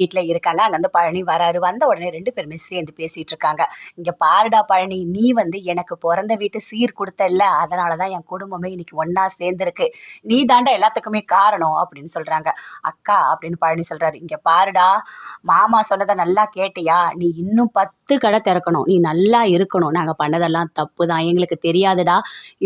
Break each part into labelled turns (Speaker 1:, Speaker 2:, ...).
Speaker 1: வீட்டில் இருக்காங்க அங்கேருந்து பழனி வராரு. வந்த உடனே ரெண்டு பேருமே சேர்ந்து பேசிட்டு இருக்காங்க இங்கே பாருடா பழனி நீ வந்து எனக்கு பிறந்த வீட்டு சீர் கொடுத்தல்ல. அதனால தான் என் குடும்பமே இன்னைக்கு ஒன்றா சேர்ந்துருக்கு. நீ தாண்டா எல்லாத்துக்குமே காரணம் அப்படின்னு சொல்கிறாங்க அக்கா அப்படின்னு பழனி சொல்கிறாரு இங்கே பாருடா மாமா சொன்னதை நல்லா கேட்டியா? நீ இன்னும் பத்து கடை திறக்கணும். நீ நல்லா இருக்கணும். நாங்கள் பண்ணதெல்லாம் தப்பு தான் எங்களுக்கு தெரியாதுடா.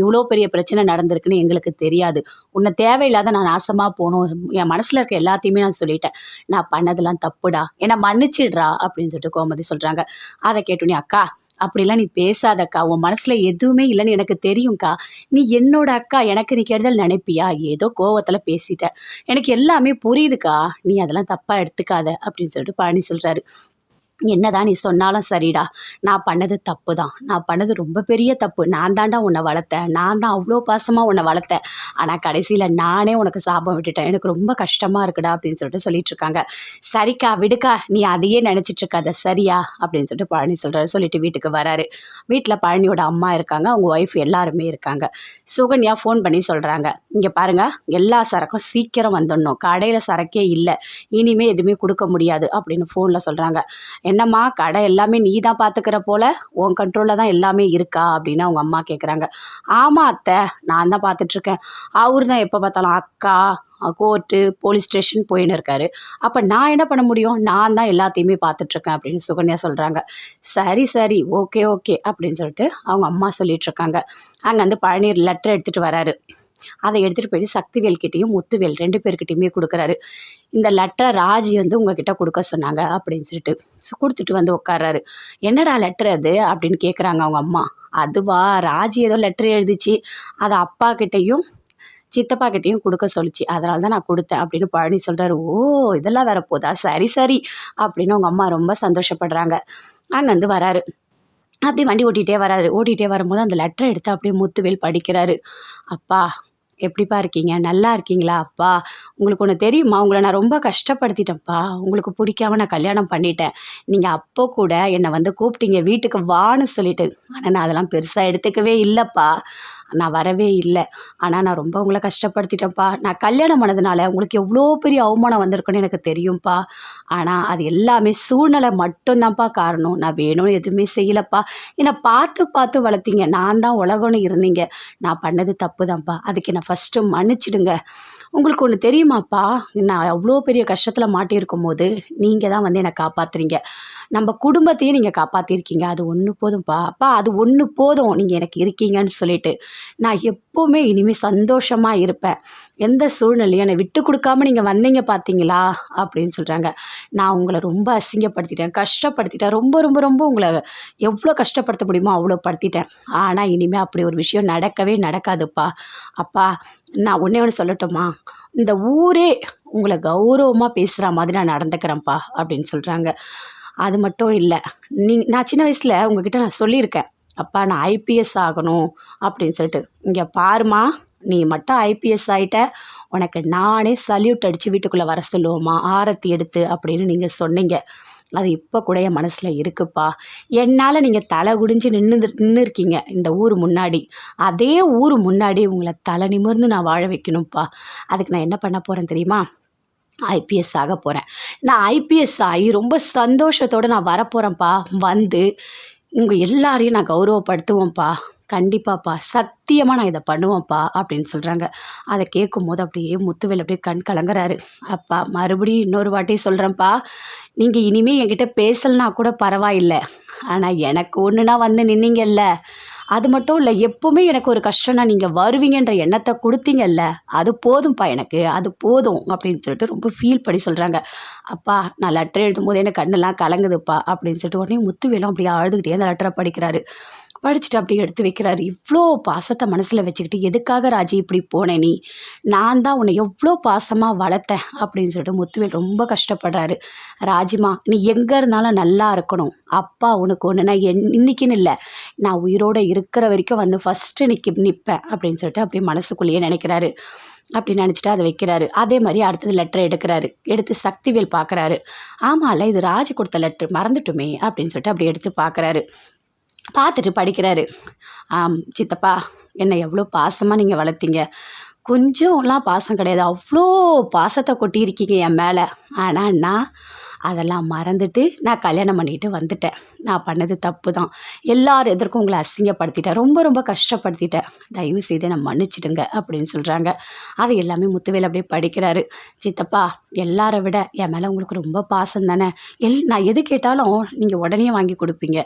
Speaker 1: இவ்வளோ பெரிய பிரச்சனை நடந்திருக்குன்னு எங்களுக்கு தெரியாது. உன்னை தேவையில்லாத நான் நாசமாக போகணும். என் மனசில் இருக்க எல்லாத்தையுமே நான் சொல்லிட்டேன். நான் பண்ணதெல்லாம் தப்புடா என்னை மன்னிச்சிடுறா அப்படின்னு சொல்லிட்டு கோமதி சொல்கிறாங்க அதை கேட்டோன்னே அக்கா அப்படிலாம் நீ பேசாதக்கா உன் மனசில் எதுவுமே இல்லைன்னு எனக்கு தெரியும்க்கா. நீ என்னோட அக்கா எனக்கு நீ கெடுதல் நினைப்பியா? ஏதோ கோவத்தில் பேசிட்ட. எனக்கு எல்லாமே புரியுதுக்கா. நீ அதெல்லாம் தப்பாக எடுத்துக்காத அப்படின்னு சொல்லிட்டு பழனி சொல்கிறாரு என்னதான் நீ சொன்னாலும் சரிடா. நான் பண்ணது தப்பு தான் நான் பண்ணது ரொம்ப பெரிய தப்பு. நான் தாண்டா உன்னை வளர்த்தேன். நான் தான் அவ்வளோ பாசமாக உன்னை வளர்த்தேன். ஆனால் கடைசியில் நானே உனக்கு சாபம் விட்டுட்டேன். எனக்கு ரொம்ப கஷ்டமாக இருக்குடா அப்படின்னு சொல்லிட்டு சொல்லிட்டு இருக்காங்க. சரிக்கா விடுக்கா. நீ அதையே நினச்சிட்டு இருக்காத. சரியா? அப்படின்னு சொல்லிட்டு பழனி சொல்கிறாரு சொல்லிட்டு வீட்டுக்கு வராரு. வீட்டில் பழனியோட அம்மா இருக்காங்க. அவங்க ஒய்ஃப் எல்லாருமே இருக்காங்க. சுகன்யா ஃபோன் பண்ணி சொல்கிறாங்க இங்கே பாருங்க எல்லா சரக்கும் சீக்கிரம் வந்துடணும். கடையில் சரக்கே இல்லை. இனிமேல் எதுவுமே கொடுக்க முடியாது அப்படின்னு ஃபோனில் சொல்கிறாங்க என்னம்மா கடை எல்லாமே நீ தான் பார்த்துக்கிற போல? உன் கண்ட்ரோலில் தான் எல்லாமே இருக்கா? அப்படின்னு அவங்க அம்மா கேட்குறாங்க ஆமாம் அத்தை. நான் தான் பார்த்துட்ருக்கேன் அவர் தான் எப்போ பார்த்தாலும் அக்கா கோர்ட்டு போலீஸ் ஸ்டேஷன் போயின்னு இருக்காரு. அப்போ நான் என்ன பண்ண முடியும்? நான் தான் எல்லாத்தையுமே பார்த்துட்ருக்கேன் அப்படின்னு சுகன்யா சொல்கிறாங்க சரி சரி. ஓகே ஓகே அப்படின்னு சொல்லிட்டு அவங்க அம்மா சொல்லிகிட்ருக்காங்க அங்கே வந்து பழனி லெட்டர் எடுத்துகிட்டு வராரு. அதை எடுத்துகிட்டு போயிட்டு சக்திவேல் கிட்டேயும் முத்துவேல் ரெண்டு பேர்கிட்டையுமே கொடுக்குறாரு. இந்த லெட்டரை ராஜி வந்து உங்ககிட்ட கொடுக்க சொன்னாங்க அப்படின்னு சொல்லிட்டு. ஸோ கொடுத்துட்டு வந்து உட்காராரு என்னடா லெட்டர் அது? அப்படின்னு கேட்குறாங்க அவங்க அம்மா. அதுவா? ராஜி ஏதோ லெட்டர் எழுதிச்சு. அதை அப்பா கிட்டேயும் சித்தப்பா கிட்டேயும் கொடுக்க சொல்லிச்சு. அதனால தான் நான் கொடுத்தேன் அப்படின்னு பழனி சொல்கிறாரு ஓ இதெல்லாம் வேற போதா? சரி சரி அப்படின்னு அவங்க அம்மா ரொம்ப சந்தோஷப்படுறாங்க. அங்கேருந்து வராரு. அப்படி வண்டி ஓட்டிகிட்டே வராரு. ஓட்டிகிட்டே வரும்போது அந்த லெட்டரை எடுத்து அப்படியே முத்துவேல் படிக்கிறாரு. அப்பா எப்படிப்பா இருக்கீங்க? நல்லா இருக்கீங்களா? அப்பா உங்களுக்கு ஒன்று தெரியுமா? உங்களை நான் ரொம்ப கஷ்டப்படுத்திட்டேன்ப்பா. உங்களுக்கு பிடிக்காம நான் கல்யாணம் பண்ணிட்டேன். நீங்கள் அப்போ கூட என்னை வந்து கூப்பிட்டீங்க. வீட்டுக்கு வான்னு சொல்லிட்டு. ஆனால் நான் அதெல்லாம் பெருசாக எடுத்துக்கவே இல்லைப்பா. நான் வரவே இல்லை. ஆனால் நான் ரொம்ப உங்களை கஷ்டப்படுத்திட்டேன்ப்பா. நான் கல்யாணம் பண்ணதுனால உங்களுக்கு எவ்வளோ பெரிய அவமானம் வந்திருக்குன்னு எனக்கு தெரியும்ப்பா ஆனால் அது எல்லாமே சூழ்நிலை மட்டும்தான்ப்பா காரணம். நான் வேணும்னு எதுவுமே செய்யலப்பா. என்னை பார்த்து பார்த்து வளர்த்தீங்க. நான் தான் உலகம்னு இருந்தீங்க. நான் பண்ணது தப்பு தான்ப்பா அதுக்கு என்னை ஃபஸ்ட்டு மன்னிச்சிடுங்க. உங்களுக்கு ஒன்று தெரியுமாப்பா? நான் அவ்வளோ பெரிய கஷ்டத்தில் மாட்டியிருக்கும் போது நீங்கள் தான் வந்து என்னை காப்பாற்றுறீங்க நம்ம குடும்பத்தையும் நீங்கள் காப்பாற்றிருக்கீங்க அது ஒன்று போதும்ப்பா. அப்பா அது ஒன்று போதும். நீங்கள் எனக்கு இருக்கீங்கன்னு சொல்லிட்டு நான் எப் எப்போவுமே இனிமேல் சந்தோஷமாக இருப்பேன். எந்த சூழ்நிலையும் என்னை விட்டு கொடுக்காம நீங்கள் வந்தீங்க பார்த்தீங்களா அப்படின்னு சொல்கிறாங்க நான் உங்களை ரொம்ப அசிங்கப்படுத்திட்டேன். கஷ்டப்படுத்திட்டேன். ரொம்ப ரொம்ப ரொம்ப உங்களை எவ்வளோ கஷ்டப்படுத்த முடியுமோ அவ்வளோ படுத்திட்டேன். ஆனால் இனிமேல் அப்படி ஒரு விஷயம் நடக்கவே நடக்காதுப்பா. அப்பா நான் ஒன்றே ஒன்று சொல்லட்டுமா? இந்த ஊரே உங்களை கௌரவமாக பேசுகிற மாதிரி நான் நடந்துக்கிறேன்ப்பா அப்படின்னு சொல்கிறாங்க அது மட்டும் இல்லை. நீ நான் சின்ன வயசில் உங்ககிட்ட நான் சொல்லியிருக்கேன். அப்பா நான் ஐபிஎஸ் ஆகணும் அப்படின்னு சொல்லிட்டு. இங்கே பாருமா நீ மட்டும் ஐபிஎஸ் ஆகிட்ட உனக்கு நானே சல்யூட் அடித்து வீட்டுக்குள்ளே வர சொல்லுவோமா ஆரத்தி எடுத்து அப்படின்னு நீங்கள் சொன்னீங்க. அது இப்போ கூட என் மனசில் இருக்குப்பா. என்னால் நீங்கள் தலை குடிஞ்சு நின்று நின்று இருக்கீங்க இந்த ஊர் முன்னாடி. அதே ஊர் முன்னாடி உங்களை தலை நிமிர்ந்து நான் வாழ வைக்கணும்ப்பா. அதுக்கு நான் என்ன பண்ண போகிறேன் தெரியுமா? ஐபிஎஸ் ஆக போகிறேன் நான் ஐபிஎஸ் ஆகி ரொம்ப சந்தோஷத்தோடு நான் வரப்போகிறேன்ப்பா வந்து உங்கள் எல்லாரையும் நான் கௌரவப்படுத்துவோம்ப்பா. கண்டிப்பாப்பா. சத்தியமாக நான் இதை பண்ணுவேன்ப்பா அப்படின்னு சொல்கிறாங்க அதை கேட்கும் போது அப்படியே முத்துவேல் அப்படியே கண் கலங்குறாரு. அப்பா மறுபடியும் இன்னொரு வாட்டி சொல்கிறேன்ப்பா நீங்கள் இனிமேல் என்கிட்ட பேசலனா கூட பரவாயில்லை. ஆனால் எனக்கு ஒன்றுனா வந்து நின்னீங்கல்ல. அது மட்டும் இல்லை எப்போவுமே எனக்கு ஒரு கஷ்டம்னா நீங்கள் வருவீங்கன்ற எண்ணத்தை கொடுத்தீங்கல்ல அது போதும்ப்பா எனக்கு அது போதும் அப்படின்னு சொல்லிட்டு ரொம்ப ஃபீல் பண்ணி சொல்கிறாங்க அப்பா நான் லெட்டர் எழுதும்போது எனக்கு கண்ணெல்லாம் கலங்குதுப்பா அப்படின்னு சொல்லிட்டு உடனே முத்துவேலும் அப்படியே அழுதுகிட்டே அந்த லெட்டரை படிக்கிறாரு. படிச்சுட்டு அப்படியே எடுத்து வைக்கிறாரு. இவ்வளோ பாசத்தை மனசில் வச்சுக்கிட்டு எதுக்காக ராஜி இப்படி போனே நீ? நான் தான் உன்னை எவ்வளோ பாசமாக வளர்த்தேன் அப்படின்னு சொல்லிட்டு முத்துவேல் ரொம்ப கஷ்டப்படுறாரு. ராஜிமா நீ எங்கே இருந்தாலும் நல்லா இருக்கணும். அப்பா உனக்கு ஒன்று நான் என் இன்னைக்குன்னு இல்லை. நான் உயிரோடு இருக்கிற வரைக்கும் வந்து ஃபஸ்ட்டு நிற்க நிற்பேன் அப்படின்னு சொல்லிட்டு அப்படியே மனசுக்குள்ளேயே நினைக்கிறாரு. அப்படி நினச்சிட்டு அதை வைக்கிறாரு. அதே மாதிரி அடுத்தது லெட்டரை எடுக்கிறாரு. எடுத்து சக்திவேல் பார்க்குறாரு ஆமாம்ல இது ராஜி கொடுத்த லெட்ரு மறந்துட்டுமே அப்படின்னு சொல்லிட்டு அப்படி எடுத்து பார்க்குறாரு பார்த்துட்டு படிக்கிறாரு. ஆம் சித்தப்பா என்னை எவ்வளோ பாசமாக நீங்கள் வளர்த்தீங்க. கொஞ்சம்லாம் பாசம் கிடையாது. அவ்வளோ பாசத்தை கொட்டியிருக்கீங்க என் மேலே. ஆனால் நான் அதெல்லாம் மறந்துட்டு நான் கல்யாணம் பண்ணிட்டு வந்துட்டேன். நான் பண்ணது தப்பு தான் எல்லார் எதற்கும் உங்களை அசிங்கப்படுத்திட்டேன். ரொம்ப ரொம்ப கஷ்டப்படுத்திட்டேன். தயவு செய்து என்னை மன்னிச்சிடுங்க அப்படின்னு சொல்கிறாங்க அதை எல்லாமே முத்துவேல் அப்படியே படிக்கிறாரு. சித்தப்பா எல்லாரை விட என் மேலே உங்களுக்கு ரொம்ப பாசம் தானே? எல் நான் எது கேட்டாலும் நீங்கள் உடனே வாங்கி கொடுப்பீங்க.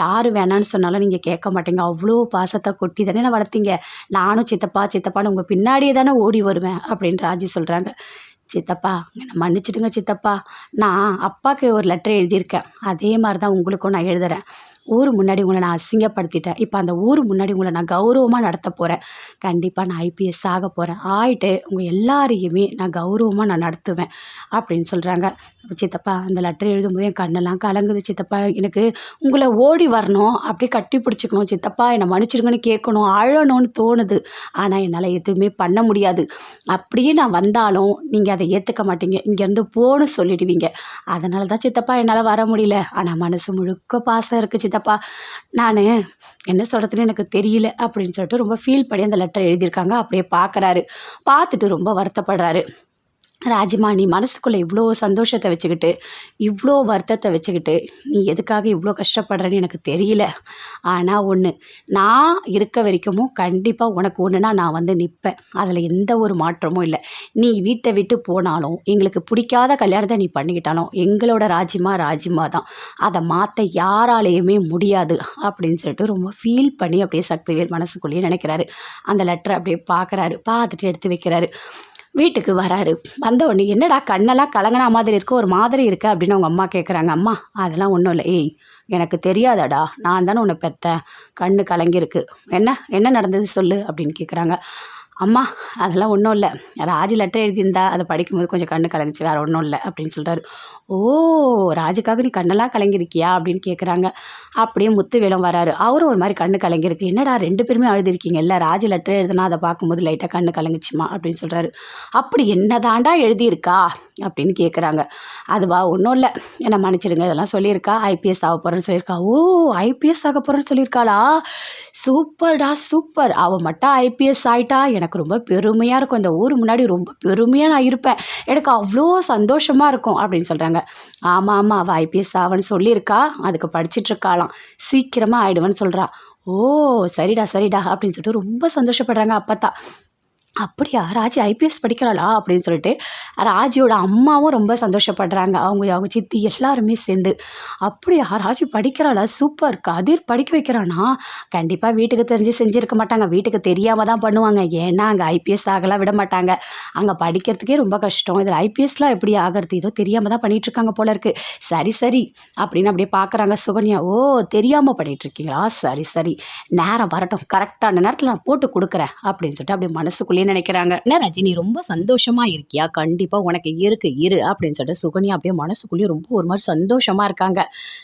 Speaker 1: யார் வேணான்னு சொன்னாலும் நீங்கள் கேட்க மாட்டீங்க. அவ்வளோ பாசத்தை கொட்டி தானே நான் வளர்த்தீங்க. நானும் சித்தப்பா சித்தப்பான்னு உங்கள் பின்னாடியே தானே ஓடி வருவேன் அப்படின்னு ராஜி சொல்கிறாங்க சித்தப்பா என்னை மன்னிச்சிடுங்க சித்தப்பா. நான் அப்பாவுக்கு ஒரு லெட்டர் எழுதியிருக்கேன். அதே மாதிரி தான் உங்களுக்கும் நான் எழுதுகிறேன் ஊர் முன்னாடி உங்களை நான் அசிங்கப்படுத்திட்டேன். இப்போ அந்த ஊர் முன்னாடி உங்களை நான் கௌரவமாக நடத்த போகிறேன் கண்டிப்பாக நான் ஐபிஎஸ் ஆக போகிறேன் ஆயிட்டு உங்கள் எல்லாரையுமே நான் கௌரவமாக நான் நடத்துவேன் அப்படின்னு சொல்கிறாங்க சித்தப்பா அந்த லெட்டர் எழுதும்போது என் கண்ணெல்லாம் கலங்குது. சித்தப்பா எனக்கு உங்களை ஓடி வரணும். அப்படியே கட்டி பிடிச்சிக்கணும். சித்தப்பா என்னை மன்னிச்சிருங்கன்னு கேட்கணும். அழணும்னு தோணுது. ஆனால் என்னால் எதுவுமே பண்ண முடியாது. அப்படியே நான் வந்தாலும் நீங்கள் அதை ஏற்றுக்க மாட்டீங்க. இங்கேருந்து போகணும்னு சொல்லிடுவீங்க. அதனால தான் சித்தப்பா என்னால் வர முடியல. ஆனால் மனசு முழுக்க பாசம் இருக்குது சித்தப்பா. நான் என்ன சொல்கிறதுன்னு எனக்கு தெரியல அப்படின்னு சொல்லிட்டு ரொம்ப ஃபீல் பண்ணி அந்த லெட்டர் எழுதியிருக்காங்க. அப்படியே பார்க்குறாரு பார்த்துட்டு ரொம்ப வருத்தப்படுறாரு. ராஜமாணி நீ மனசுக்குள்ளே இவ்வளோ சந்தோஷத்தை வச்சுக்கிட்டு இவ்வளோ வருத்தத்தை வச்சுக்கிட்டு நீ எதுக்காக இவ்வளோ கஷ்டப்படுறேன்னு எனக்கு தெரியல. ஆனால் ஒன்று நான் இருக்க வரைக்கும் கண்டிப்பாக உனக்கு ஒன்றுனா நான் வந்து நிற்பேன் அதில் எந்த ஒரு மாற்றமும் இல்லை. நீ வீட்டை விட்டு போனாலும் எங்களுக்கு பிடிக்காத கல்யாணத்தை நீ பண்ணிக்கிட்டாலும் எங்களோட ராஜிமா ராஜிமா தான். அதை மாற்ற யாராலேயுமே முடியாது அப்படின்னு சொல்லிட்டு ரொம்ப ஃபீல் பண்ணி அப்படியே சக்திவேல் மனசுக்குள்ளேயே நினைக்கிறாரு. அந்த லெட்டரை அப்படியே பார்க்குறாரு. பார்த்துட்டு எடுத்து வைக்கிறாரு. வீட்டுக்கு வராரு. வந்த உடனே என்னடா கண்ணெல்லாம் கலங்கினா மாதிரி இருக்குது ஒரு மாதிரி இருக்குது அப்படின்னு அவங்க அம்மா கேட்குறாங்க அம்மா அதெல்லாம் ஒன்றும் இல்லை. ஏய் எனக்கு தெரியாதாடா. நான் தானே உன்னை பெத்தேன். கண்ணு கலங்கியிருக்கு. என்ன? என்ன நடந்தது சொல்லு? அப்படின்னு கேட்குறாங்க அம்மா அதெல்லாம் ஒன்றும் இல்லை. ராஜி லெட்டர் எழுதியிருந்தா அதை படிக்கும்போது கொஞ்சம் கண்ணு கலங்குச்சு வேறு ஒன்றும் இல்லை அப்படின்னு சொல்கிறாரு ஓ ராஜுக்காக நீ கண்ணெல்லாம் கலங்கிருக்கியா அப்படின்னு கேட்குறாங்க அப்படியே முத்து வேலம் வராரு. அவரும் ஒரு மாதிரி கண்ணு கலங்கிருக்கு என்னடா ரெண்டு பேருமே எழுதிருக்கீங்க இல்லை ராஜு லெட்டர் எழுதுனா அதை பார்க்கும்போது லைட்டாக கண்ணு கலங்குச்சுமா? அப்படின்னு சொல்கிறாரு அப்படி என்ன தாண்டா எழுதியிருக்கா? அப்படின்னு கேட்குறாங்க அதுவா ஒன்றும் இல்லை. என்ன மன்னிச்சிடுங்க இதெல்லாம் சொல்லியிருக்கா. ஐபிஎஸ் ஆக போகிறேன்னு சொல்லியிருக்கா. ஓ ஐபிஎஸ் ஆக போகிறேன்னு சொல்லியிருக்காளா? சூப்பர்டா சூப்பர். அவள் மட்டும் ஐபிஎஸ் ஆயிட்டா எனக்கு எனக்கு ரொம்ப பெருமையாக இருக்கும். இந்த ஊர் முன்னாடி ரொம்ப பெருமையாக நான் இருப்பேன். எனக்கு அவ்வளோ சந்தோஷமாக இருக்கும் அப்படின்னு சொல்கிறாங்க ஆமாம் ஆமாம் அவள் ஐபிஎஸ் ஆவன்னு சொல்லியிருக்கா. அதுக்கு படிச்சிட்டு இருக்காளாம். சீக்கிரமாக ஆயிடுவேன்னு சொல்கிறா ஓ சரிடா சரிடா அப்படின்னு சொல்லிட்டு ரொம்ப சந்தோஷப்படுறாங்க அப்பத்தா. அப்படியா? ராஜி ஐபிஎஸ் படிக்கிறாளா? அப்படின்னு சொல்லிட்டு ராஜியோட அம்மாவும் ரொம்ப சந்தோஷப்படுறாங்க. அவங்க அவங்க சித்தி எல்லாருமே சேர்ந்து. அப்படியா? ராஜி படிக்கிறாளா? சூப்பர் கதிர் படிக்க வைக்கிறானா? கண்டிப்பாக வீட்டுக்கு தெரிஞ்சு செஞ்சுருக்க மாட்டாங்க. வீட்டுக்கு தெரியாமல் தான் பண்ணுவாங்க. ஏன்னா அங்கே ஐபிஎஸ் ஆகலாம் விட மாட்டாங்க. அங்கே படிக்கிறதுக்கே ரொம்ப கஷ்டம். இதில் ஐபிஎஸ்லாம் எப்படி ஆகிறது? ஏதோ தெரியாமல் தான் பண்ணிகிட்ருக்காங்க இருக்காங்க போல இருக்குது சரி சரி. அப்படின்னு அப்படியே பார்க்குறாங்க சுகன்யா. ஓ தெரியாமல் பண்ணிகிட்ருக்கீங்களா சரி சரி. நேரம் வரட்டும். கரெக்டான நேரத்தில் நான் போட்டு கொடுக்குறேன். அப்படின்னு சொல்லிட்டு அப்படியே மனசுக்குள்ளேயே நினைக்கிறாங்க. என்ன ரஜினி ரொம்ப சந்தோஷமா இருக்கியா? கண்டிப்பாக உனக்கு இருக்கு இரு அப்படின்னு சொல்லிட்டு சுகன்யா அப்படியே மனசுக்குள்ளேயே ரொம்ப ஒரு மாதிரி சந்தோஷமா இருக்காங்க.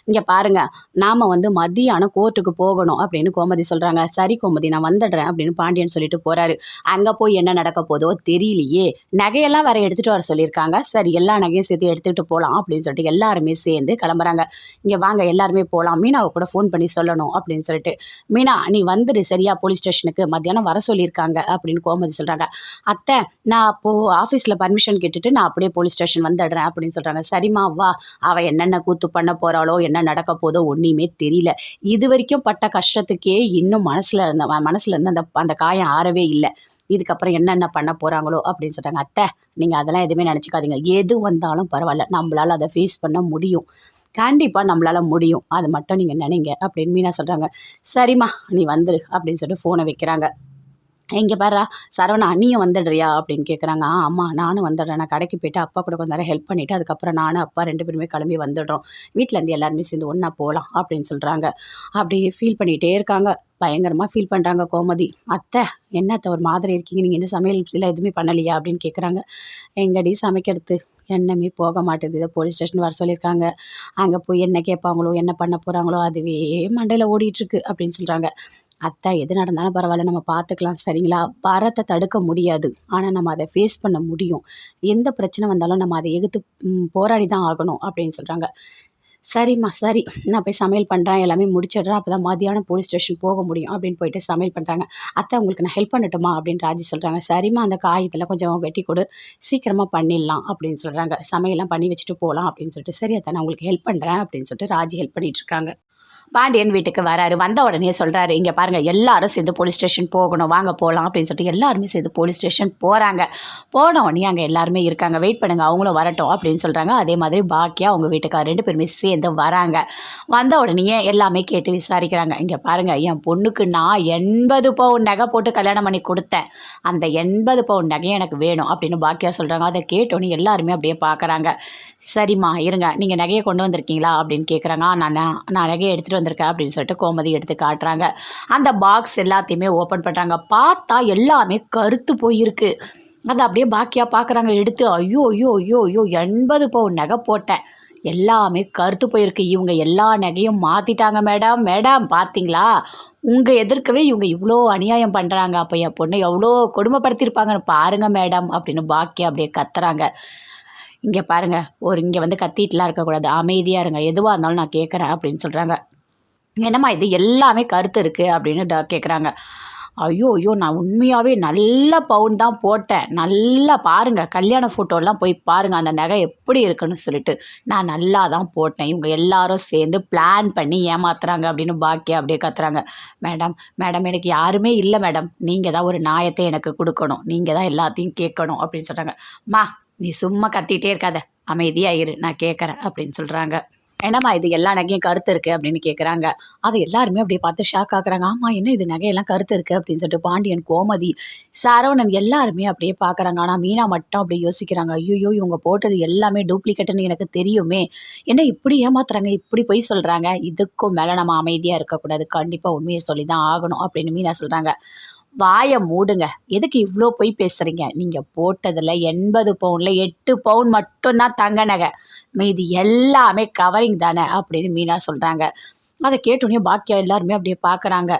Speaker 1: இங்கே பாருங்க நாம வந்து மதியானம் கோர்ட்டுக்கு போகணும் அப்படின்னு கோமதி சொல்றாங்க. சரி கோமதி நான் வந்துடுறேன் அப்படின்னு பாண்டியன் சொல்லிட்டு போறாரு. அங்க போய் என்ன நடக்க போதோ தெரியலையே. நகையெல்லாம் வேற எடுத்துட்டு வர சொல்லியிருக்காங்க. சரி எல்லா நகையும் சேர்த்து எடுத்துட்டு போகலாம் அப்படின்னு சொல்லிட்டு எல்லாருமே சேர்ந்து கிளம்புறாங்க. இங்கே வாங்க எல்லாருமே போகலாம் மீனாவை கூட ஃபோன் பண்ணி சொல்லணும் அப்படின்னு சொல்லிட்டு. மீனா நீ வந்துடு சரியா போலீஸ் ஸ்டேஷனுக்கு. மத்தியானம் வர சொல்லியிருக்காங்க அப்படின்னு கோமதி சொல்கிறாங்க அத்தை நான் அப்போது ஆஃபீஸில் பர்மிஷன் கேட்டுட்டு நான் அப்படியே போலீஸ் ஸ்டேஷன் வந்துடுறேன் அப்படின்னு சொல்கிறாங்க சரிம்மா வா. அவள் என்னென்ன கூத்து பண்ண போகிறாளோ என்ன நடக்க போதோ ஒன்றுமே தெரியல. இது வரைக்கும் பட்ட கஷ்டத்துக்கே இன்னும் மனசில் இருந்த மனசில் இருந்து அந்த அந்த காயம் ஆறவே இல்லை. இதுக்கப்புறம் என்னென்ன பண்ண போகிறாங்களோ அப்படின்னு சொல்கிறாங்க அத்தை நீங்கள் அதெல்லாம் எதுவுமே நினச்சிக்காதீங்க. எது வந்தாலும் பரவாயில்ல. நம்மளால் அதை ஃபேஸ் பண்ண முடியும். கண்டிப்பாக நம்மளால் முடியும். அது மட்டும் நீங்கள் நினைங்க அப்படின்னு மீனா சொல்கிறாங்க சரிம்மா நீ வந்துரு அப்படின்னு சொல்லிட்டு ஃபோனை வைக்கிறாங்க. இங்கே பாரா சரவணா நீயும் வந்துடுறியா? அப்படின்னு கேட்குறாங்க ஆ அம்மா நானும் வந்துடுறேன். நான் கடைக்கு போயிட்டு அப்பா கூட கொஞ்ச நேரம் ஹெல்ப் பண்ணிவிட்டு அதுக்கப்புறம் நானும் அப்பா ரெண்டு பேருமே கிளம்பி வந்துடுறோம். வீட்டிலேருந்து எல்லாருமே சேர்ந்து ஒன்றா போகலாம் அப்படின்னு சொல்கிறாங்க அப்படியே ஃபீல் பண்ணிகிட்டே இருக்காங்க. பயங்கரமாக ஃபீல் பண்ணுறாங்க கோமதி. அத்தை என்ன அத்தை ஒரு மாதிரி இருக்கீங்க. நீங்கள் என்ன சமையல் இல்லை எதுவுமே பண்ணலையா? அப்படின்னு கேட்குறாங்க எங்கடி சமைக்கிறது? என்னமே போக மாட்டேது இதை போலீஸ் ஸ்டேஷன் வர சொல்லியிருக்காங்க. அங்கே போய் என்ன கேட்பாங்களோ என்ன பண்ண போகிறாங்களோ அதுவே மண்டையில் ஓடிட்டுருக்கு அப்படின்னு சொல்கிறாங்க அத்தை எது நடந்தாலும் பரவாயில்ல நம்ம பார்த்துக்கலாம் சரிங்களா? வரத்தை தடுக்க முடியாது. ஆனால் நம்ம அதை ஃபேஸ் பண்ண முடியும். எந்த பிரச்சனை வந்தாலும் நம்ம அதை எதிர்த்து போராடி தான் ஆகணும் அப்படின்னு சொல்கிறாங்க சரிம்மா சரி. நான் போய் சமையல் பண்ணுறேன் எல்லாமே முடிச்சிடுறேன். அப்போ தான் மதியானம் போலீஸ் ஸ்டேஷன் போக முடியும் அப்படின்னு போயிட்டு சமையல் பண்ணுறாங்க அத்தை உங்களுக்கு நான் ஹெல்ப் பண்ணட்டுமா? அப்படின்னு ராஜி சொல்கிறாங்க சரிம்மா அந்த காயத்தில் கொஞ்சம் வெட்டி கொடு. சீக்கிரமாக பண்ணிடலாம் அப்படின்னு சொல்கிறாங்க சமையல்லாம் பண்ணி வச்சுட்டு போகலாம் அப்படின்னு சொல்லிட்டு சரி அத்தை நான் உங்களுக்கு ஹெல்ப் பண்ணுறேன் அப்படின்னு சொல்லிட்டு ராஜி ஹெல்ப் பண்ணிகிட்ருக்காங்க பாண்டியன் வீட்டுக்கு வராரு. வந்த உடனே சொல்கிறாரு இங்கே பாருங்கள் எல்லாரும் சேர்ந்து போலீஸ் ஸ்டேஷன் போகணும். வாங்க போகலாம் அப்படின்னு சொல்லிட்டு எல்லாருமே சேர்ந்து போலீஸ் ஸ்டேஷன் போகிறாங்க போன உடனே அங்கே எல்லாருமே இருக்காங்க. வெயிட் பண்ணுங்கள் அவங்களும் வரட்டும் அப்படின்னு சொல்கிறாங்க அதே மாதிரி பாக்கியா அவங்க வீட்டுக்கார் ரெண்டு பேருமே சேர்ந்து வராங்க. வந்த உடனே எல்லாமே கேட்டு விசாரிக்கிறாங்க. இங்கே பாருங்கள் என் பொண்ணுக்கு நான் எண்பது பவுன் நகை போட்டு கல்யாணம் பண்ணி கொடுத்தேன். அந்த எண்பது பவுன் நகையை எனக்கு வேணும் அப்படின்னு பாக்கியா சொல்கிறாங்க அதை கேட்டோன்னு எல்லாருமே அப்படியே பார்க்குறாங்க சரிம்மா இருங்க. நீங்கள் நகையை கொண்டு வந்திருக்கீங்களா? அப்படின்னு கேட்குறாங்க நான் நான் நான் நகையை எடுத்துகிட்டு வந்திருக்கேன் அப்படின்னு சொல்லிட்டு கோமதி எடுத்து காட்டுறாங்க. அந்த பாக்ஸ் எல்லாத்தையுமே ஓப்பன் பண்ணுறாங்க பார்த்தா எல்லாமே கருத்து போயிருக்கு. அதை அப்படியே பாக்கியாக பார்க்குறாங்க எடுத்து ஐயோ ஐயோ ஐயோ ஐயோ எண்பது பவுன் நகை போட்டேன். எல்லாமே கருத்து போயிருக்கு. இவங்க எல்லா நகையும் மாற்றிட்டாங்க மேடம். மேடம் பார்த்தீங்களா உங்கள் எதிர்க்கவே இவங்க இவ்வளோ அநியாயம் பண்ணுறாங்க அப்போ என் பொண்ணை எவ்வளோ கொடுமைப்படுத்தியிருப்பாங்கன்னு பாருங்கள் மேடம் அப்படின்னு பாக்கியா அப்படியே கத்துறாங்க. இங்கே பாருங்கள் ஒரு இங்கே வந்து கத்திட்டுலாம் இருக்கக்கூடாது. அமைதியாக இருங்க. எதுவாக இருந்தாலும் நான் கேட்குறேன் அப்படின்னு சொல்கிறாங்க என்னம்மா இது எல்லாமே கருத்து இருக்குது அப்படின்னு ட- கேட்குறாங்க ஐயோ ஐயோ நான் உண்மையாகவே நல்ல பவுன் தான் போட்டேன். நல்லா பாருங்கள் கல்யாண ஃபோட்டோலாம் போய் பாருங்கள் அந்த நகை எப்படி இருக்குன்னு சொல்லிட்டு. நான் நல்லா தான் போட்டேன். இவங்க எல்லாரும் சேர்ந்து பிளான் பண்ணி ஏமாத்துறாங்க அப்படின்னு பாக்கியா அப்படியே கத்துறாங்க. மேடம் மேடம் எனக்கு யாருமே இல்லை மேடம். நீங்கள் தான் ஒரு நியாயத்தை எனக்கு கொடுக்கணும். நீங்கள் தான் எல்லாத்தையும் கேட்கணும். அப்படின்னு சொல்கிறாங்க மா நீ சும்மா கத்திகிட்டே இருக்காத. அமைதியாக இரு. நான் கேட்குறேன் அப்படின்னு சொல்கிறாங்க என்னம்மா இது எல்லா நகையும் கருத்து இருக்குது அப்படின்னு கேட்குறாங்க அது எல்லாருமே அப்படியே பார்த்து ஷாக் ஆகுறாங்க ஆமாம் என்ன இது நகையெல்லாம் கருத்து இருக்குது அப்படின்னு சொல்லிட்டு பாண்டியன் கோமதி சரவணன் எல்லாருமே அப்படியே பார்க்குறாங்க. ஆனால் மீனா மட்டும் அப்படியே யோசிக்கிறாங்க. ஐயோ இவங்க போட்டது எல்லாமே டூப்ளிகேட்டுன்னு எனக்கு தெரியுமே. என்ன இப்படி ஏமாத்துறாங்க? இப்படி போய் சொல்கிறாங்க இதுக்கும் மேலே நம்ம அமைதியாக இருக்கக்கூடாது. கண்டிப்பாக உண்மையை சொல்லி தான் ஆகணும் அப்படின்னு மீனா சொல்கிறாங்க வாயை மூடுங்க. எதுக்கு இவ்வளோ போய் பேசுகிறீங்க நீங்கள் போட்டதில் எண்பது பவுனில் எட்டு பவுன் மட்டும்தான் தங்க நகை மீதி எல்லாமே கவரிங் தானே அப்படின்னு மீனா சொல்கிறாங்க அதை கேட்டோன்னே பாக்கியா எல்லாருமே அப்படியே பார்க்குறாங்க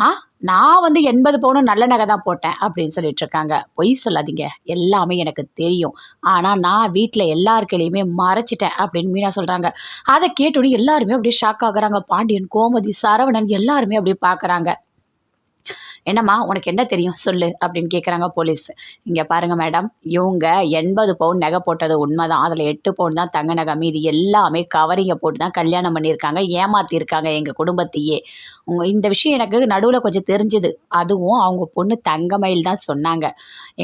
Speaker 1: ஆ நான் வந்து எண்பது பவுனும் நல்ல நகை தான் போட்டேன் அப்படின்னு சொல்லிட்டு இருக்காங்க. பொய் சொல்லாதீங்க. எல்லாமே எனக்கு தெரியும். ஆனால் நான் வீட்டில் எல்லாருக்கையுமே மறைச்சிட்டேன் அப்படின்னு மீனா சொல்கிறாங்க அதை கேட்டோடனே எல்லாருமே அப்படியே ஷாக் ஆகுறாங்க. பாண்டியன் கோமதி சரவணன் எல்லாருமே அப்படியே பார்க்குறாங்க என்னம்மா உனக்கு என்ன தெரியும்? சொல்லு அப்படின்னு கேட்குறாங்க போலீஸ். இங்கே பாருங்கள் மேடம் இவங்க எண்பது பவுன் நகை போட்டது உண்மை தான் அதில் எட்டு பவுன் தான் தங்க நகை. மீதி எல்லாமே கவரிங்கை போட்டு தான் கல்யாணம் பண்ணியிருக்காங்க ஏமாத்தியிருக்காங்க எங்கள் குடும்பத்தையே. உங்கள் இந்த விஷயம் எனக்கு நடுவில் கொஞ்சம் தெரிஞ்சுது. அதுவும் அவங்க பொண்ணு தங்கமயில் தான் சொன்னாங்க.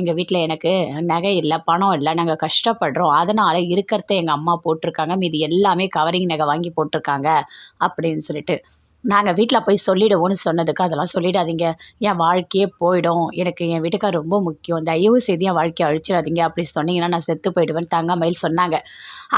Speaker 1: எங்கள் வீட்டில் எனக்கு நகை இல்லை பணம் இல்லை நாங்கள் கஷ்டப்படுறோம். அதனால் இருக்கிறத எங்கள் அம்மா போட்டிருக்காங்க. மீதி எல்லாமே கவரிங் நகை வாங்கி போட்டிருக்காங்க அப்படின்னு சொல்லிட்டு. நாங்கள் வீட்டில் போய் சொல்லிடுவோம்னு சொன்னதுக்கு அதெல்லாம் சொல்லிடாதீங்க. என் வாழ்க்கையே போயிடும். எனக்கு என் வீட்டுக்கார் ரொம்ப முக்கியம். தயவு செய்து என் வாழ்க்கையை அழிச்சிடாதீங்க அப்படி சொன்னீங்கன்னா நான் செத்து போயிடுவேன் தங்கமயில் சொன்னாங்க.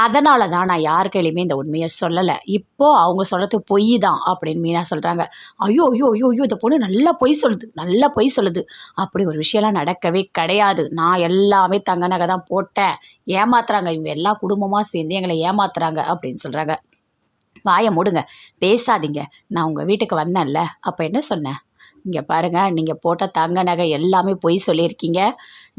Speaker 1: அதனால தான் நான் யார் கையிலையுமே இந்த உண்மையை சொல்லலை. இப்போது அவங்க சொல்கிறது பொய் தான் அப்படின்னு மீனா சொல்கிறாங்க ஐயோ ஐயோ ஐயோ ஐயோ இந்த பொண்ணு நல்லா பொய் சொல்லுது நல்லா பொய் சொல்லுது. அப்படி ஒரு விஷயம்லாம் நடக்கவே கிடையாது. நான் எல்லாமே தங்க நகை தான் போட்டேன். ஏமாத்துறாங்க. இவங்க எல்லா குடும்பமாக சேர்ந்து எங்களை ஏமாத்துறாங்க அப்படின்னு சொல்கிறாங்க வாயை மூடுங்க. பேசாதீங்க. நான் உங்கள் வீட்டுக்கு வந்தேன்ல. அப்போ என்ன சொன்னேன்? இங்கே பாருங்கள் நீங்கள் போட்ட தங்க நகை எல்லாமே பொய் சொல்லியிருக்கீங்க.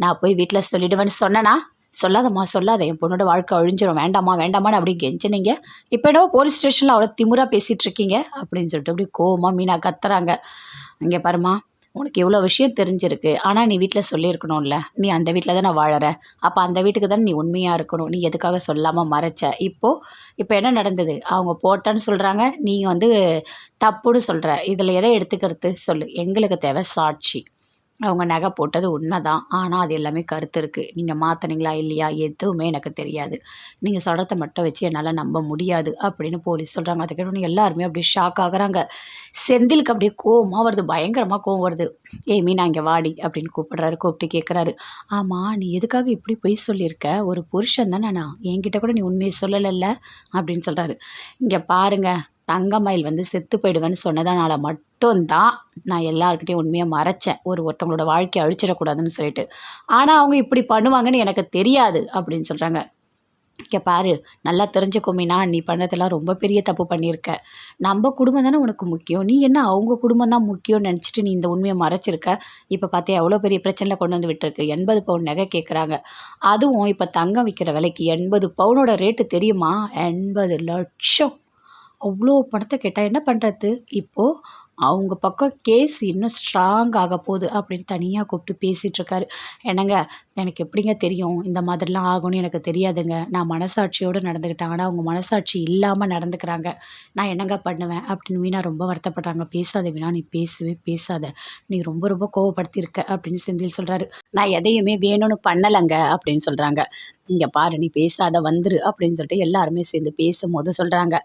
Speaker 1: நான் போய் வீட்டில் சொல்லிடுவேன்னு சொன்னேனா? சொல்லாதம்மா சொல்லாத. என் பொண்ணோட வாழ்க்கை அழிஞ்சிடும் வேண்டாம்மா வேண்டாமான்னு அப்படி கெஞ்சினீங்க. இப்போ என்னவோ போலீஸ் ஸ்டேஷனில் அவ்வளோ திமுறாக பேசிகிட்டு இருக்கீங்க அப்படின்னு சொல்லிட்டு அப்படி கோவமாக மீனா கத்துறாங்க. இங்கே பாரும்மா உனக்கு இவ்வளோ விஷயம் தெரிஞ்சிருக்கு. ஆனால் நீ வீட்டில் சொல்லியிருக்கணும்ல. நீ அந்த வீட்டில் தானே வாழற. அப்போ அந்த வீட்டுக்கு தானே நீ உண்மையாக இருக்கணும். நீ எதுக்காக சொல்லாமல் மறைச்ச? இப்போது இப்போ என்ன நடந்தது? அவங்க போட்டேன்னு சொல்கிறாங்க நீங்கள் வந்து தப்புன்னு சொல்கிற இதில் எதை எடுத்துக்கிறது? சொல்லு. எங்களுக்கு தேவை சாட்சி. அவங்க நகை போட்டது உண்மைதான். ஆனால் அது எல்லாமே கருத்து இருக்குது நீங்கள் மாற்றினீங்களா இல்லையா எதுவுமே எனக்கு தெரியாது. நீங்கள் சொல்கிறத மட்டும் வச்சு என்னால் நம்ப முடியாது அப்படின்னு போலீஸ் சொல்கிறாங்க அதை கேட்டோன்னே எல்லாருமே அப்படியே ஷாக் ஆகுறாங்க. செந்திலுக்கு அப்படியே கோவமாக வருது. பயங்கரமாக கோவம் வருது. ஏய் மீனா இங்கே வாடி அப்படின்னு கூப்பிடுறாரு. கூப்பிட்டு கேட்குறாரு ஆமாம் நீ எதுக்காக இப்படி பொய் சொல்லியிருக்க? ஒரு புருஷன் தானே நான். என்கிட்ட கூட நீ உண்மையை சொல்லலைல்ல அப்படின்னு சொல்கிறாரு இங்கே பாருங்கள் தங்கமயில் வந்து செத்து போயிடுவேன்னு சொன்னதனால மட்டும்தான் நான் எல்லாருக்கிட்டையும் உண்மையாக மறைச்சேன். ஒரு ஒருத்தவங்களோட வாழ்க்கையை அழிச்சிடக்கூடாதுன்னு சொல்லிட்டு. ஆனால் அவங்க இப்படி பண்ணுவாங்கன்னு எனக்கு தெரியாது அப்படின்னு சொல்கிறாங்க இங்கே பாரு நல்லா தெரிஞ்சுக்கோமினா நீ பண்ணதெல்லாம் ரொம்ப பெரிய தப்பு பண்ணியிருக்க. நம்ம குடும்பம் தானே உனக்கு முக்கியம். நீ என்ன அவங்க குடும்பம் தான் முக்கியம்னு நினச்சிட்டு நீ இந்த உண்மையை மறைச்சிருக்க? இப்போ பார்த்தியா எவ்வளோ பெரிய பிரச்சனையில் கொண்டு வந்து விட்டுருக்கு. எண்பது பவுன் நகை கேட்குறாங்க அதுவும் இப்போ தங்கம் விற்கிற விலைக்கு எண்பது பவுனோட ரேட்டு தெரியுமா? எண்பது லட்சம். அவ்வளோ பணத்தை கேட்டால் என்ன பண்ணுறது இப்போது அவங்க பக்கம் கேஸ் இன்னும் ஸ்ட்ராங் ஆக போகுது அப்படின்னு தனியாக கூப்பிட்டு பேசிகிட்ருக்காரு என்னங்க எனக்கு எப்படிங்க தெரியும்? இந்த மாதிரிலாம் ஆகும்னு எனக்கு தெரியாதுங்க. நான் மனசாட்சியோடு நடந்துக்கிட்டேன் ஆனால் அவங்க மனசாட்சி இல்லாமல் நடந்துக்கிறாங்க. நான் என்னங்க பண்ணுவேன்? அப்படின்னு வீணா ரொம்ப வருத்தப்படுறாங்க. பேசாத வீணா நீ பேசவே பேசாத. நீ ரொம்ப ரொம்ப கோவப்படுத்தியிருக்க அப்படின்னு செந்தில் சொல்கிறாரு நான் எதையுமே வேணும்னு பண்ணலைங்க அப்படின்னு சொல்கிறாங்க இங்கே பாரு நீ பேசாத வந்துரு அப்படின்னு சொல்லிட்டு எல்லாருமே சேர்ந்து பேசும்போது சொல்கிறாங்க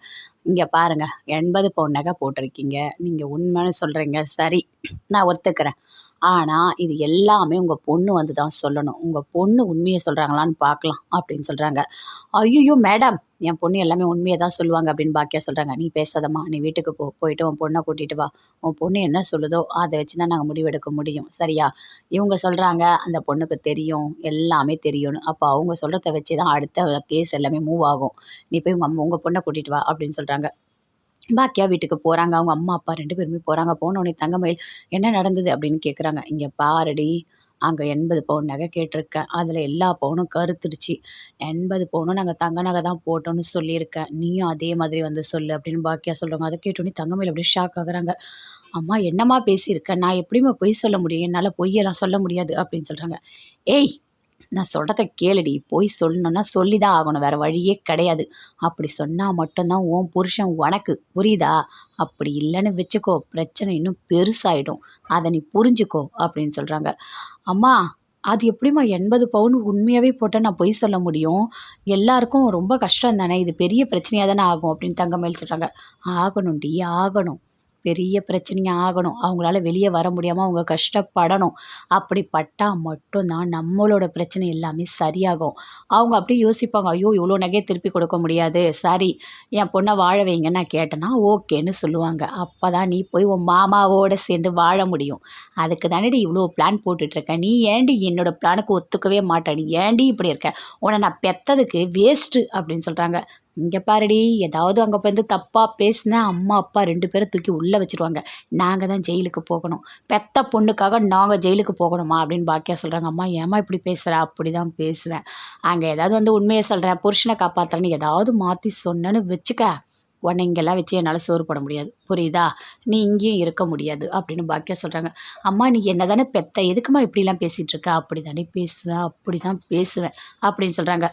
Speaker 1: இங்கே பாருங்க எண்பது பவுன் நகை போட்டிருக்கீங்க. நீங்கள் உண்மைன்னு சொல்கிறீங்க சரி நான் ஒத்துக்கிறேன். ஆனால் இது எல்லாமே உங்கள் பொண்ணு வந்து தான் சொல்லணும். உங்கள் பொண்ணு உண்மையை சொல்கிறாங்களான்னு பார்க்கலாம் அப்படின்னு சொல்கிறாங்க ஐயோ மேடம் என் பொண்ணு எல்லாமே உண்மையை தான் சொல்லுவாங்க அப்படின்னு பாக்கியா சொல்கிறாங்க நீ பேசாதம்மா நீ வீட்டுக்கு போ போயிட்டு உன் பொண்ணை கூட்டிகிட்டு வா. உன் பொண்ணு என்ன சொல்லுதோ அதை வச்சு தான் நாங்கள் முடிவெடுக்க முடியும். சரியா? இவங்க சொல்கிறாங்க அந்த பொண்ணுக்கு தெரியும் எல்லாமே தெரியும்னு. அப்போ அவங்க சொல்கிறத வச்சு தான் அடுத்த கேஸ் எல்லாமே மூவ் ஆகும். நீ போய் உங்கள் உங்கள் பொண்ணை கூட்டிகிட்டு வா அப்படின்னு சொல்கிறாங்க பாக்கியா வீட்டுக்கு போகிறாங்க அவங்க அம்மா அப்பா ரெண்டு பேருமே போகிறாங்க போனோடனே தங்கமயில் என்ன நடந்தது? அப்படின்னு கேட்குறாங்க இங்கே பாருடி அங்கே எண்பது பவுன் நகை கேட்டிருக்கேன் அதில் எல்லா பவுனும் கருத்துடுச்சு எண்பது பவுனும் நாங்கள் தங்க நகை தான் போட்டோம்னு சொல்லியிருக்கேன் நீயும் அதே மாதிரி வந்து சொல்லு அப்படின்னு பாக்கியா சொல்கிறாங்க அதை கேட்டோன்னே தங்கமயில் அப்படியே ஷாக் ஆகுறாங்க. அம்மா என்னம்மா பேசியிருக்கேன் நான் எப்படிமா பொய் சொல்ல முடியும்? என்னால் பொய்யெல்லாம் சொல்ல முடியாது அப்படின்னு சொல்கிறாங்க ஏய் நான் சொல்கிறத கேளுடி போய் சொல்லணுன்னா சொல்லி தான் ஆகணும். வேறு வழியே கிடையாது. அப்படி சொன்னால் மட்டும்தான் உன் புருஷன் உனக்கு புரியுதா? அப்படி இல்லைன்னு வச்சுக்கோ பிரச்சனை இன்னும் பெருசாயிடும். அதை நீ புரிஞ்சுக்கோ அப்படின்னு சொல்கிறாங்க அம்மா அது எப்படிம்மா எண்பது பவுன் உண்மையாகவே போட்டால் நான் பொய் சொல்ல முடியும்? எல்லாருக்கும் ரொம்ப கஷ்டம் தானே இது பெரிய பிரச்சனையாக தானே ஆகும் அப்படின்னு தங்கமேல் சொல்கிறாங்க ஆகணும்டி ஆகணும். பெரிய பிரச்சனையாக ஆகணும். அவங்களால வெளியே வர முடியாமல் அவங்க கஷ்டப்படணும். அப்படி பட்டால் மட்டும்தான் நம்மளோட பிரச்சனை எல்லாமே சரியாகும். அவங்க அப்படியே யோசிப்பாங்க ஐயோ இவ்வளோ நகையை திருப்பி கொடுக்க முடியாது. சரி என் பொண்ணை வாழ வைங்க. நான் கேட்டேன்னா ஓகேன்னு சொல்லுவாங்க. அப்போ தான் நீ போய் உன் மாமாவோட சேர்ந்து வாழ முடியும். அதுக்கு தானேடி இவ்வளோ பிளான் போட்டுட்ருக்க? நீ ஏண்டி என்னோட பிளானுக்கு ஒத்துக்கவே மாட்டேன் நீ ஏண்டி இப்படி இருக்க? உன்னை நான் பெத்ததுக்கு வேஸ்ட்டு. அப்படின்னு சொல்கிறாங்க இங்கே பாருடி ஏதாவது அங்கே வந்து தப்பாக பேசினா அம்மா அப்பா ரெண்டு பேரும் தூக்கி உள்ளே வச்சுருவாங்க. நாங்கள் தான் ஜெயிலுக்கு போகணும். பெத்த பொண்ணுக்காக நாங்கள் ஜெயிலுக்கு போகணுமா அப்படின்னு பாக்கியா சொல்கிறாங்க அம்மா ஏம்மா இப்படி பேசுகிற அப்படி தான் பேசுவேன். அங்கே ஏதாவது வந்து உண்மையை சொல்கிறேன் புருஷனை காப்பாற்றுறேன்னு ஏதாவது மாற்றி சொன்னேன்னு வச்சுக்க. உன்னை இங்கெல்லாம் வச்சு என்னால் சோறு போட முடியாது. புரியுதா? நீ இங்கேயும் இருக்க முடியாது. அப்படின்னு பாக்கியா சொல்கிறாங்க அம்மா நீ என்ன தானே பெத்த? எதுக்குமா இப்படிலாம் பேசிகிட்டு இருக்க? அப்படி தானே பேசுவேன். அப்படி தான் பேசுவேன். அப்படின்னு சொல்கிறாங்க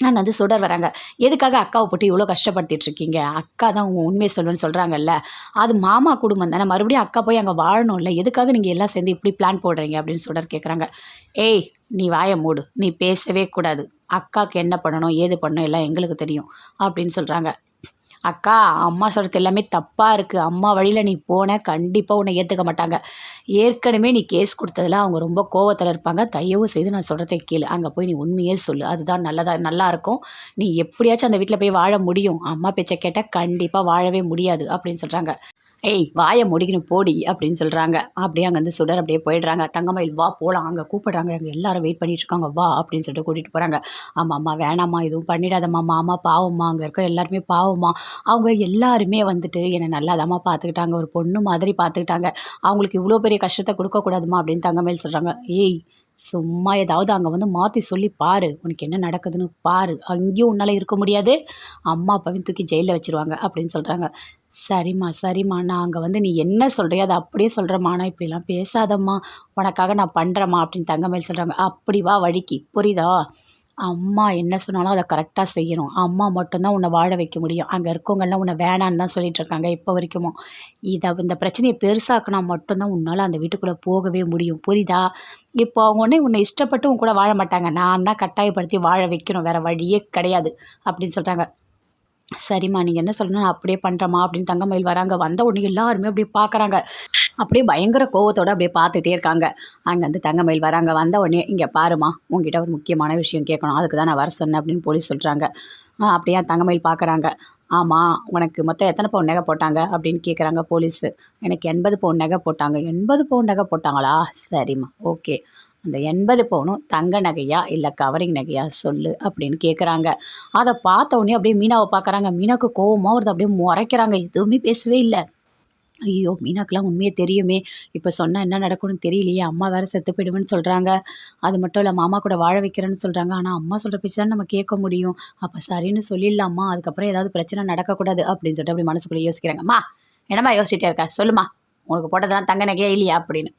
Speaker 1: நான் வந்து சுடர் வராங்க. எதுக்காக அக்காவை போட்டு இவ்வளோ கஷ்டப்படுத்திட்டு இருக்கீங்க? அக்கா தான் உங்கள் உண்மையை சொல்லுன்னு சொல்கிறாங்கல்ல அது மாமா குடும்பம் தானே. மறுபடியும் அக்கா போய் அங்கே வாழணும்ல. எதுக்காக நீங்கள் எல்லாம் சேர்ந்து இப்படி பிளான் போடுறீங்க? அப்படின்னு சுடர் கேட்குறாங்க ஏய் நீ வாயை மூடு. நீ பேசவே கூடாது. அக்காவுக்கு என்ன பண்ணணும் ஏது பண்ணணும் எல்லாம் எங்களுக்கு தெரியும். அப்படின்னு சொல்கிறாங்க அக்கா அம்மா சொல்கிறது எல்லாமே தப்பாக இருக்குது அம்மா வழியில் நீ போன கண்டிப்பாக உன்னை ஏற்றுக்க மாட்டாங்க. ஏற்கனவே நீ கேஸ் கொடுத்ததில் அவங்க ரொம்ப கோவத்தில் இருப்பாங்க. தயவு செய்து நான் சொல்கிறத கேளு. அங்கே போய் நீ உண்மையே சொல்லு. அதுதான் நல்லதாக நல்லாயிருக்கும் நீ எப்படியாச்சும் அந்த வீட்டில் போய் வாழ முடியும். அம்மா பேச்சை கேட்டால் கண்டிப்பாக வாழவே முடியாது அப்படின்னு சொல்கிறாங்க ஏய் வாயை முடிக்கணும் போடி அப்படின்னு சொல்கிறாங்க அப்படியே அங்கே வந்து சுடர் அப்படியே போயிடுறாங்க. தங்கமயில் வா போகலாம் அங்கே கூப்பிட்றாங்க. அங்கே எல்லாரும் வெயிட் பண்ணிட்டு இருக்காங்க. வா அப்படின்னு சொல்லிட்டு கூட்டிகிட்டு போகிறாங்க ஆமாம் அம்மா வேணாம்மா. எதுவும் பண்ணிடாதம்மா. மாமா பாவம்மா. அங்கே இருக்க எல்லாருமே பாவம்மா. அவங்க எல்லாருமே வந்துட்டு என்னை நல்லாதாம்மா பார்த்துக்கிட்டாங்க. ஒரு பொண்ணு மாதிரி பார்த்துக்கிட்டாங்க. அவங்களுக்கு இவ்வளோ பெரிய கஷ்டத்தை கொடுக்கக்கூடாதுமா அப்படின்னு தங்கமயில் சொல்கிறாங்க ஏய் சும்மா ஏதாவது அங்கே வந்து மாற்றி சொல்லி பாரு. உனக்கு என்ன நடக்குதுன்னு பாரு. அங்கேயும் உன்னால் இருக்க முடியாது. அம்மா அப்பாவையும் தூக்கி ஜெயிலில் வச்சுருவாங்க அப்படின்னு சொல்கிறாங்க சரிம்மா சரிம்மா. நான் அங்கே வந்து நீ என்ன சொல்கிறியோ அதை அப்படியே சொல்கிறேம்மா ஆனால் இப்படிலாம் பேசாதம்மா. உனக்காக நான் பண்ணுறேம்மா அப்படின்னு தங்கமேல் சொல்கிறாங்க அப்படி வா வழிக்கு. புரியுதா? அம்மா என்ன சொன்னாலும் அதை கரெக்டாக செய்யணும். அம்மா மட்டும்தான் உன்னை வாழ வைக்க முடியும். அங்கே இருக்கவங்கெல்லாம் உன்னை வேணான்னு தான் சொல்லிட்டு இருக்காங்க இப்போ வரைக்கும். இதை இந்த பிரச்சனையை பெருசாக்குனா மட்டும்தான் உன்னால் அந்த வீட்டுக்குள்ளே போகவே முடியும். புரியுதா? இப்போ அவங்க உடனே உன்னை இஷ்டப்பட்டு உன் கூட வாழ மாட்டாங்க. நான் தான் கட்டாயப்படுத்தி வாழ வைக்கணும். வேறு வழியே கிடையாது அப்படின்னு சொல்கிறாங்க சரிம்மா நீங்கள் என்ன சொல்லணும் நான் அப்படியே பண்ணுறம்மா அப்படின்னு தங்கமயில் வராங்க. வந்த உடனே எல்லாருமே அப்படியே பார்க்குறாங்க அப்படியே பயங்கர கோவத்தோடு அப்படியே பார்த்துட்டே இருக்காங்க. அங்கேருந்து தங்கமயில் வராங்க. வந்த உடனே இங்கே பாருமா உங்ககிட்ட ஒரு முக்கியமான விஷயம் கேட்கணும். அதுக்கு தான் நான் வர சொன்னேன் அப்படின்னு போலீஸ் சொல்கிறாங்க அப்படியே தங்கமயில் பார்க்குறாங்க ஆமாம் உனக்கு மொத்தம் எத்தனை பவுன் நகை போட்டாங்க? அப்படின்னு கேட்குறாங்க போலீஸு. எனக்கு எண்பது பவுன் நகை போட்டாங்க. எண்பது பவுன் நகை போட்டாங்களா? சரிம்மா ஓகே. அந்த எண்பது பவுனும் தங்க நகையா இல்லை கவரிங் நகையா சொல்லு அப்படின்னு கேட்குறாங்க அதை பார்த்த உடனே அப்படியே மீனாவை பார்க்குறாங்க. மீனாவுக்கு கோவமாக வருது. அப்படியே முறைக்கிறாங்க. எதுவுமே பேசவே இல்லை. ஐயோ மீனாக்கெலாம் உண்மையே தெரியுமே. இப்போ சொன்னால் என்ன நடக்கும்னு தெரியலையே. அம்மா வேறு செத்து போயிடுவேன்னு சொல்கிறாங்க அது மட்டும் இல்லை மாமா கூட வாழ வைக்கிறேன்னு சொல்கிறாங்க ஆனால் அம்மா சொல்கிற பேச்சு தான் நம்ம கேட்க முடியும். அப்போ சரின்னு சொல்லிடலாம்மா அதுக்கப்புறம் ஏதாவது பிரச்சனை நடக்கக்கூடாது அப்படின்னு சொல்லிட்டு அப்படி மனசுக்குள்ளே யோசிக்கிறாங்கம்மா என்னம்மா யோசிச்சிட்டே இருக்கா? சொல்லுமா உனக்கு போட்டதெல்லாம் தங்க நகையே இல்லையா? அப்படின்னு.